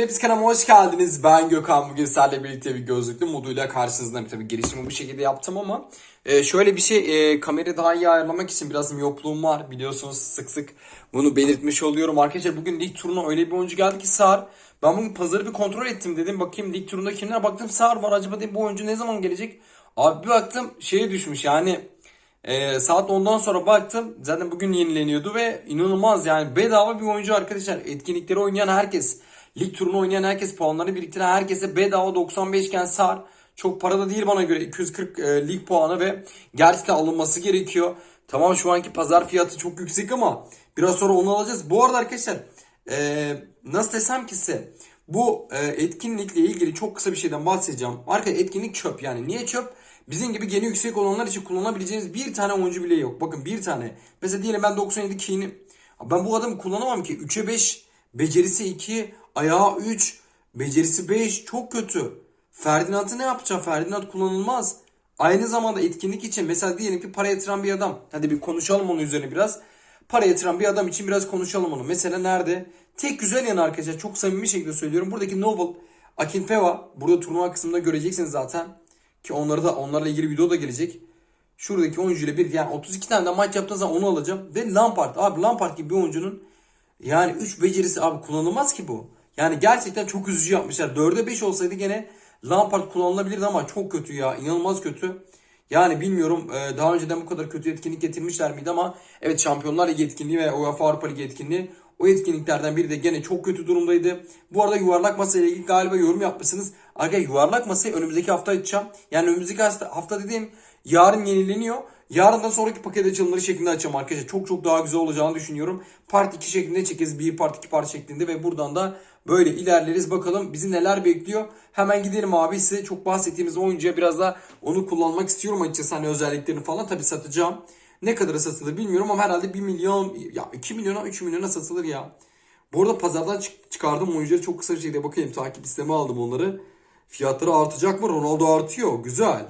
Hepsi kanalıma hoş geldiniz. Ben Gökhan. Bugün sizlerle birlikte bir gözlüklü moduyla karşınızdayım. Tabii girişimi bu şekilde yaptım ama e, şöyle bir şey e, kamerayı daha iyi ayarlamak için biraz miyopluğum var. Biliyorsunuz sık sık bunu belirtmiş oluyorum. Arkadaşlar bugün lig turuna öyle bir oyuncu geldi ki Sar. Ben bugün pazarı bir kontrol ettim dedim. Bakayım lig turunda kimler baktım Sar var. Acaba dedim bu oyuncu ne zaman gelecek? Abi bir baktım şeye düşmüş yani ee, saat 10'dan sonra baktım zaten bugün yenileniyordu ve inanılmaz yani bedava bir oyuncu arkadaşlar. Etkinlikleri oynayan herkes, lig turunu oynayan herkes, puanları biriktiren herkese bedava 95 iken sar. Çok para da değil bana göre 240 e, lig puanı ve gerçekten alınması gerekiyor. Tamam şu anki pazar fiyatı çok yüksek ama biraz sonra onu alacağız. Bu arada arkadaşlar e, nasıl desem ki size bu e, etkinlikle ilgili çok kısa bir şeyden bahsedeceğim. Arkadaşlar etkinlik çöp yani. Niye çöp? Bizim gibi geni yüksek olanlar için kullanabileceğiniz bir tane oyuncu bile yok. Bakın bir tane. Mesela diyelim ben 97 Key'ni ben bu adamı kullanamam ki. 3'e 5, becerisi 2, ayağı 3, becerisi 5 çok kötü. Ferdinand'ı ne yapacağım? Ferdinand kullanılmaz. Aynı zamanda etkinlik için mesela diyelim ki para yatıran bir adam. Hadi bir konuşalım onun üzerine biraz. Para yatıran bir adam için biraz konuşalım onu. Mesela nerede? Tek güzel yanı arkadaşlar çok samimi şekilde söylüyorum. Buradaki Noble, Akinfeva burada turnuva kısmında göreceksiniz zaten. Ki onları da onlarla ilgili video da gelecek. Şuradaki oyuncuyla bir yani 32 tane de maç yaptığınız zaman onu alacağım. Ve Lampard abi Lampard gibi bir oyuncunun yani 3 becerisi abi kullanılmaz ki bu. Yani gerçekten çok üzücü yapmışlar. 4'e 5 olsaydı gene Lampard kullanılabilirdi ama çok kötü ya. inanılmaz kötü. Yani bilmiyorum e, daha önceden bu kadar kötü etkinlik getirmişler miydi ama evet Şampiyonlar Ligi etkinliği ve UEFA Avrupa Ligi etkinliği o etkinliklerden biri de gene çok kötü durumdaydı. Bu arada yuvarlak masa ile ilgili galiba yorum yapmışsınız. Arkadaşlar yuvarlak masayı önümüzdeki hafta açacağım. Yani önümüzdeki hafta, hafta dediğim yarın yenileniyor. Yarın da sonraki paket açılımları şeklinde açacağım arkadaşlar. Çok çok daha güzel olacağını düşünüyorum. Part 2 şeklinde çekeriz. Bir part 2 part şeklinde ve buradan da böyle ilerleriz. Bakalım bizi neler bekliyor. Hemen gidelim abi size çok bahsettiğimiz oyuncuya biraz da onu kullanmak istiyorum açıkçası. Hani özelliklerini falan tabii satacağım. Ne kadara satılır bilmiyorum ama herhalde 1 milyon ya 2 milyona 3 milyona satılır ya. Bu arada pazardan çık- çıkardığım oyuncuları çok kısa bir şekilde bakayım. Takip listeme aldım onları. Fiyatları artacak mı? Ronaldo artıyor. Güzel.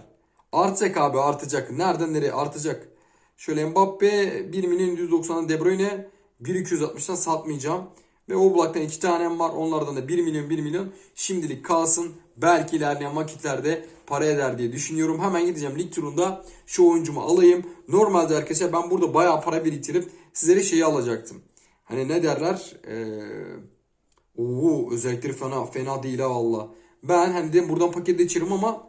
Artacak abi artacak. Nereden nereye artacak. Şöyle Mbappe 1 milyon 190'dan De Bruyne 1.260'dan satmayacağım. Ve Oblak'tan iki tanem var. Onlardan da 1 milyon 1 milyon. Şimdilik kalsın. Belki ilerleyen vakitlerde para eder diye düşünüyorum. Hemen gideceğim lig turunda şu oyuncumu alayım. Normalde arkadaşlar ben burada bayağı para biriktirip sizlere şeyi alacaktım. Hani ne derler? Ee, oo, özellikleri fena, fena değil ha valla. Ben hani de buradan paket içerim ama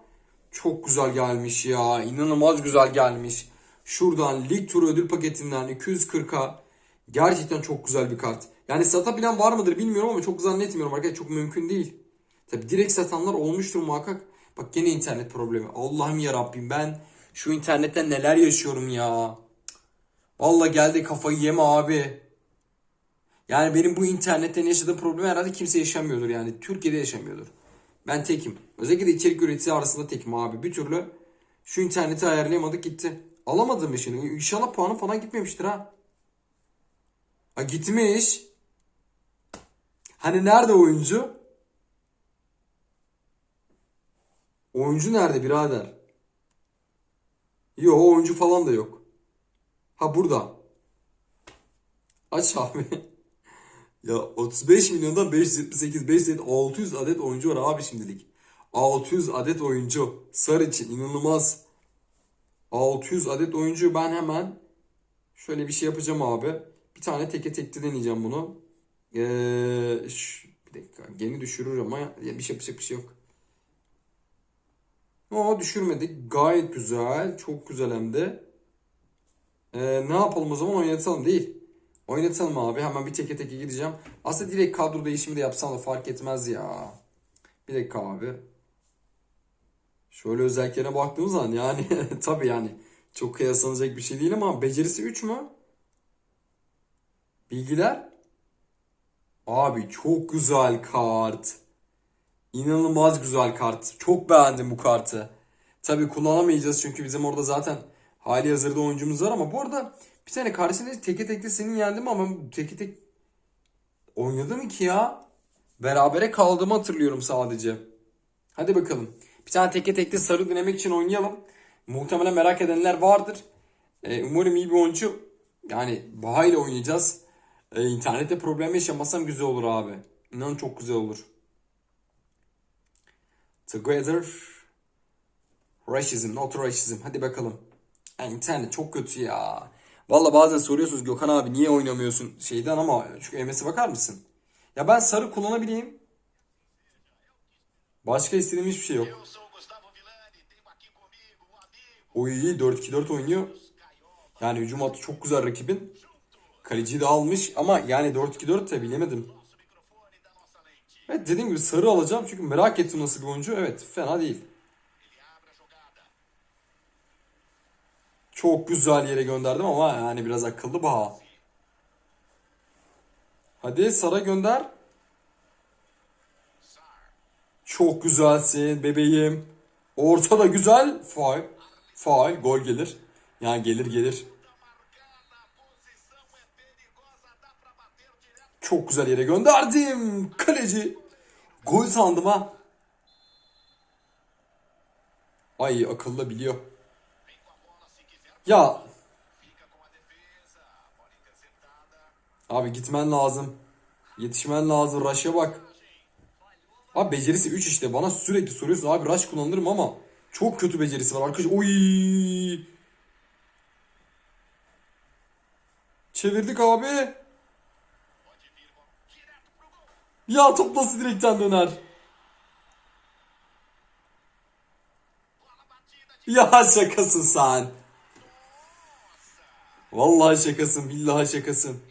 çok güzel gelmiş ya. İnanılmaz güzel gelmiş. Şuradan lig turu ödül paketinden 240'a gerçekten çok güzel bir kart. Yani satabilen var mıdır bilmiyorum ama çok zannetmiyorum arkadaşlar. Çok mümkün değil. Tabi direkt satanlar olmuştur muhakkak. Bak gene internet problemi. Allah'ım ya Rabbim ben şu internetten neler yaşıyorum ya. Valla geldi kafayı yeme abi. Yani benim bu internetten yaşadığım problemi herhalde kimse yaşamıyordur yani. Türkiye'de yaşamıyordur. Ben tekim. Özellikle de içerik üreticisi arasında tekim abi. Bir türlü şu interneti ayarlayamadık gitti. Alamadım işini. İnşallah puanı falan gitmemiştir ha. Ha gitmiş. Hani nerede oyuncu? Oyuncu nerede birader? Yo oyuncu falan da yok. Ha burada. Aç abi. ya 35 milyondan 578 578 600 adet oyuncu var abi şimdilik. 600 adet oyuncu. Sar için inanılmaz. 600 adet oyuncu ben hemen şöyle bir şey yapacağım abi. Bir tane teke tekte deneyeceğim bunu. Ee, şu- bir dakika gemi düşürür ama ya bir şey yapacak bir şey yok. O düşürmedik. Gayet güzel. Çok güzel hem de. Ee, ne yapalım o zaman oynatalım değil. Oynatalım abi. Hemen bir teke teke gideceğim. Aslında direkt kadro değişimi de yapsam da fark etmez ya. Bir dakika abi. Şöyle özelliklerine baktığımız zaman yani tabii yani çok kıyaslanacak bir şey değil ama becerisi 3 mü? Bilgiler? Abi çok güzel kart. İnanılmaz güzel kart. Çok beğendim bu kartı. Tabii kullanamayacağız çünkü bizim orada zaten hali hazırda oyuncumuz var ama bu arada bir tane karşısında teke tekte senin yendim ama teke tek oynadı mı ki ya? Berabere kaldığımı hatırlıyorum sadece. Hadi bakalım. Bir tane teke tekte sarı denemek için oynayalım. Muhtemelen merak edenler vardır. Ee, umarım iyi bir oyuncu. Yani Baha ile oynayacağız. Ee, internette problem yaşamasam güzel olur abi. İnan çok güzel olur. Together. Racism, not racism. Hadi bakalım. Ya internet çok kötü ya. Valla bazen soruyorsunuz Gökhan abi niye oynamıyorsun şeyden ama şu MS'e bakar mısın? Ya ben sarı kullanabileyim. Başka istediğim hiçbir şey yok. Oy 4-2-4 oynuyor. Yani hücum hattı çok güzel rakibin. Kaleciyi de almış ama yani 4-2-4 de bilemedim. Evet dediğim gibi sarı alacağım çünkü merak ettim nasıl bir oyuncu. Evet fena değil. Çok güzel yere gönderdim ama yani biraz akıllı baha. Hadi Sara gönder. Çok güzelsin bebeğim. Orta da güzel. Faul. Faul. Gol gelir. Yani gelir gelir. Çok güzel yere gönderdim. Kaleci. Gol sandım ha. Ay akıllı biliyor. Ya abi gitmen lazım. Yetişmen lazım. Rush'a bak. Abi becerisi 3 işte. Bana sürekli soruyorsun abi rush kullanırım ama çok kötü becerisi var arkadaş. Oy. Çevirdik abi. Ya top nasıl direkten döner? Ya şakasın sen. Vallahi şakasın, billahi şakasın.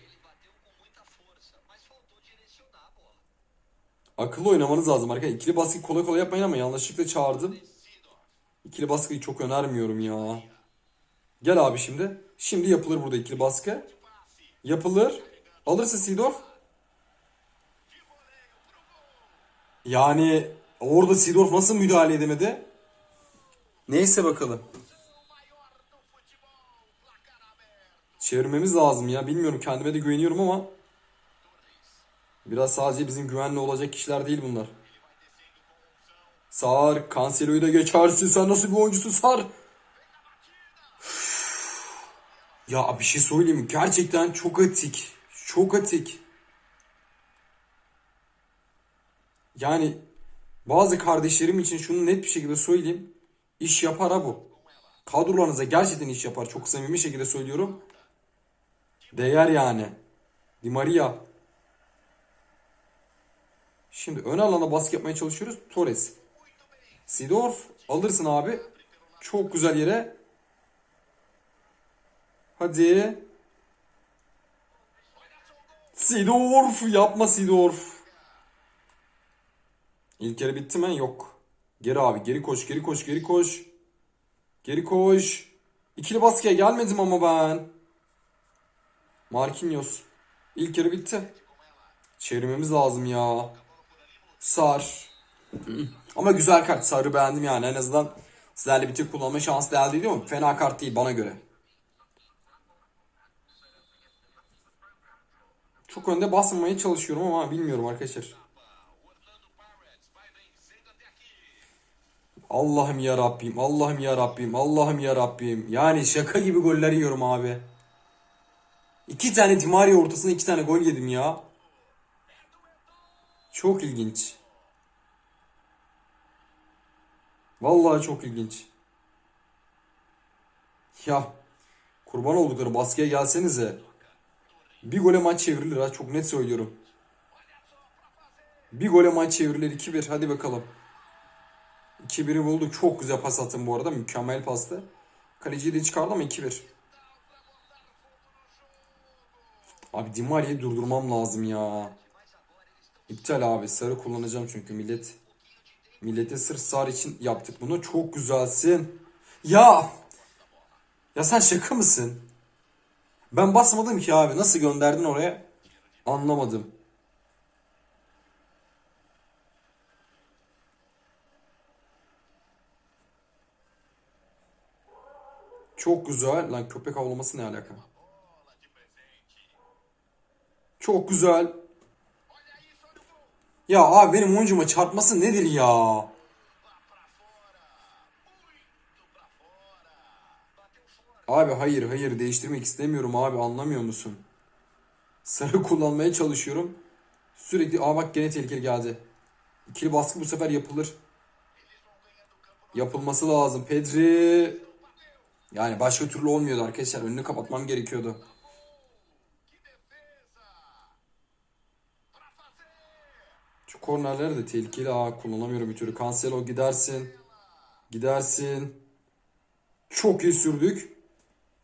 Akıllı oynamanız lazım arkadaşlar. İkili baskı kolay kolay yapmayın ama yanlışlıkla çağırdım. İkili baskıyı çok önermiyorum ya. Gel abi şimdi. Şimdi yapılır burada ikili baskı. Yapılır. Alırsa Sidorf. Yani orada Sidorf nasıl müdahale edemedi? Neyse bakalım. Çevirmemiz lazım ya. Bilmiyorum kendime de güveniyorum ama biraz sadece bizim güvenli olacak kişiler değil bunlar. Sar, Cancelo'yu da geçersin. Sen nasıl bir oyuncusun Sar? Ya bir şey söyleyeyim mi? Gerçekten çok atik. Çok atik. Yani bazı kardeşlerim için şunu net bir şekilde söyleyeyim. İş yapar ha bu. Kadrolarınıza gerçekten iş yapar. Çok samimi şekilde söylüyorum. Değer yani. Di Maria. Şimdi ön alana baskı yapmaya çalışıyoruz. Torres. Sidorf alırsın abi. Çok güzel yere. Hadi. Sidorf yapma Sidorf. İlk yarı bitti mi? Yok. Geri abi geri koş geri koş geri koş. Geri koş. İkili baskıya gelmedim ama ben. Marquinhos. İlk yarı bitti. Çevirmemiz lazım ya. Sar. Ama güzel kart. Sarı beğendim yani. En azından sizlerle bir tek kullanma şansı elde ediyor mu? Fena kart değil bana göre. Çok önde basmamaya çalışıyorum ama bilmiyorum arkadaşlar. Allah'ım ya Rabbim, Allah'ım ya Rabbim, Allah'ım ya Rabbim. Yani şaka gibi goller yiyorum abi. İki tane Di Maria ortasına iki tane gol yedim ya. Çok ilginç. Vallahi çok ilginç. Ya kurban oldukları baskıya gelsenize. Bir gole maç çevrilir ha çok net söylüyorum. Bir gole maç çevrilir 2-1 hadi bakalım. 2-1'i bulduk. Çok güzel pas attım bu arada. Mükemmel pastı. Kaleciyi de çıkardı ama 2-1. Abi Di Maria'yı durdurmam lazım ya. İptal abi. Sarı kullanacağım çünkü millet. Millete sırf sarı için yaptık bunu. Çok güzelsin. Ya! Ya sen şaka mısın? Ben basmadım ki abi. Nasıl gönderdin oraya? Anlamadım. Çok güzel. Lan köpek avlaması ne alaka? Çok güzel. Ya abi benim oyuncuma çarpması nedir ya? Abi hayır hayır değiştirmek istemiyorum abi anlamıyor musun? Sarı kullanmaya çalışıyorum. Sürekli aa bak gene tehlikeli geldi. İkili baskı bu sefer yapılır. Yapılması lazım. Pedri. Yani başka türlü olmuyordu arkadaşlar. Önünü kapatmam gerekiyordu. Şu kornerleri de tehlikeli. Aa kullanamıyorum bir türlü. Cancelo gidersin. Gidersin. Çok iyi sürdük.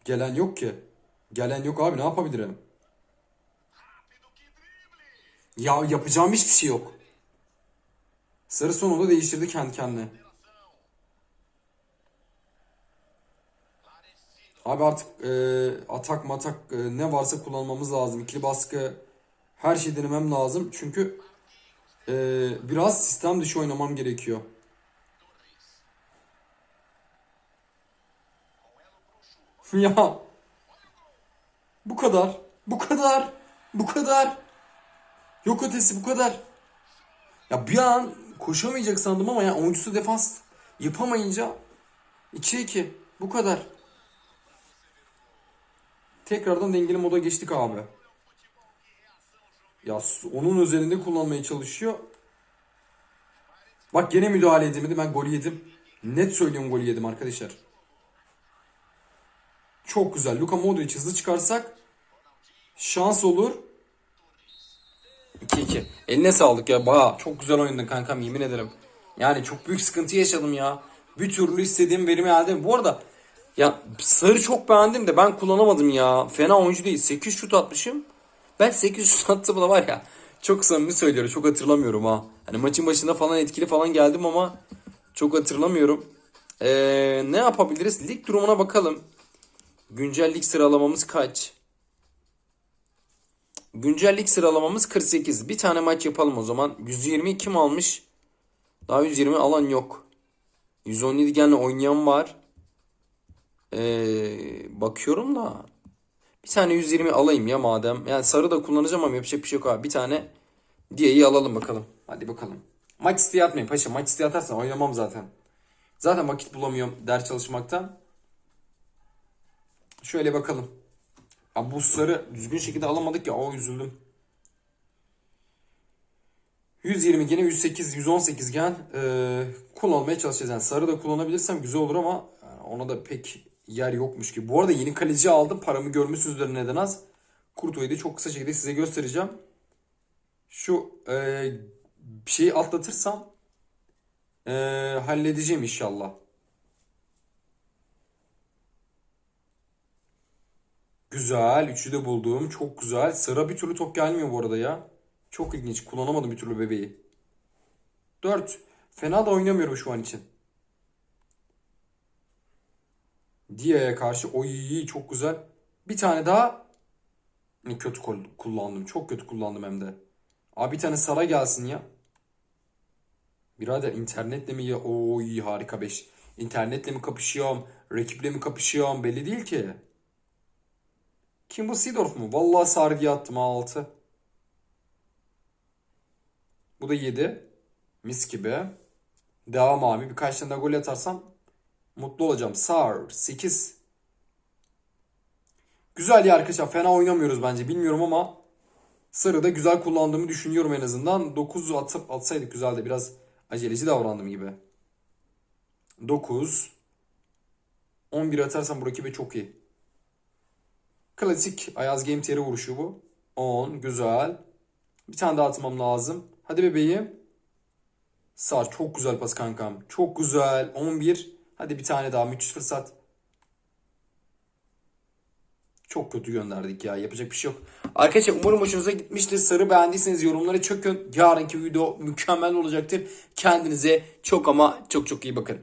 Gelen yok ki. Gelen yok abi ne yapabilirim? Ya yapacağım hiçbir şey yok. Sarı sonunda değiştirdi kendi kendine. Abi artık e, atak matak e, ne varsa kullanmamız lazım. İkili baskı her şey denemem lazım. Çünkü e, biraz sistem dışı oynamam gerekiyor. ya bu kadar. Bu kadar. Bu kadar. Yok ötesi bu kadar. Ya bir an koşamayacak sandım ama ya oyuncusu defans yapamayınca 2'ye 2. Bu kadar. Tekrardan dengeli moda geçtik abi. Ya onun üzerinde kullanmaya çalışıyor. Bak gene müdahale edemedi. Ben gol yedim. Net söylüyorum gol yedim arkadaşlar. Çok güzel. Luka Modric hızlı çıkarsak şans olur. 2-2. Eline sağlık ya. Baya çok güzel oynadın kankam yemin ederim. Yani çok büyük sıkıntı yaşadım ya. Bir türlü istediğim verimi elde. Bu arada ya sarı çok beğendim de ben kullanamadım ya. Fena oyuncu değil. 8 şut atmışım. Ben 8 şut attım da var ya. Çok samimi söylüyorum. Çok hatırlamıyorum ha. Hani maçın başında falan etkili falan geldim ama çok hatırlamıyorum. Ee, ne yapabiliriz? Lig durumuna bakalım. Güncel lig sıralamamız kaç? Güncel lig sıralamamız 48. Bir tane maç yapalım o zaman. 120 kim almış? Daha 120 alan yok. 117 gene oynayan var. Ee, bakıyorum da. Bir tane 120 alayım ya madem. Yani sarı da kullanacağım ama yapacak bir şey yok abi. Bir tane diyeyi alalım bakalım. Hadi bakalım. Maç isteği atmayın paşa. Maç isteği atarsan oynamam zaten. Zaten vakit bulamıyorum ders çalışmaktan. Şöyle bakalım. Abi bu sarı düzgün şekilde alamadık ya o üzüldüm. 120 gene 108 118 gen e, kullanmaya çalışacağız. Yani sarı da kullanabilirsem güzel olur ama ona da pek yer yokmuş gibi. Bu arada yeni kaleci aldım. Paramı görmüşsünüzdür neden az. Kurto'yu da çok kısa şekilde size göstereceğim. Şu e, şeyi atlatırsam e, halledeceğim inşallah. Güzel. Üçü de buldum. Çok güzel. Sıra bir türlü top gelmiyor bu arada ya. Çok ilginç. Kullanamadım bir türlü bebeği. 4. Fena da oynamıyorum şu an için. Dia'ya karşı. Oy çok güzel. Bir tane daha. Ne kötü kullandım. Çok kötü kullandım hem de. Abi bir tane Sara gelsin ya. Birader internetle mi ya? Oy harika 5. İnternetle mi kapışıyorum? Rakiple mi kapışıyorum? Belli değil ki. Kim bu Seedorf mu? Vallahi sargıya attım 6. Bu da 7. Mis gibi. Devam abi. Birkaç tane daha gol atarsam mutlu olacağım. Sar 8. Güzel ya arkadaşlar. Fena oynamıyoruz bence. Bilmiyorum ama Sarı da güzel kullandığımı düşünüyorum en azından. 9 atıp atsaydık güzeldi. Biraz aceleci davrandım gibi. 9. 11 atarsam bu rakibe çok iyi. Klasik Ayaz Game Theory vuruşu bu. 10. Güzel. Bir tane daha atmam lazım. Hadi bebeğim. Sar. Çok güzel pas kankam. Çok güzel. 11. Hadi bir tane daha. Müthiş fırsat. Çok kötü gönderdik ya. Yapacak bir şey yok. Arkadaşlar umarım hoşunuza gitmiştir. Sarı beğendiyseniz yorumlara çökün. Yarınki video mükemmel olacaktır. Kendinize çok ama çok çok iyi bakın.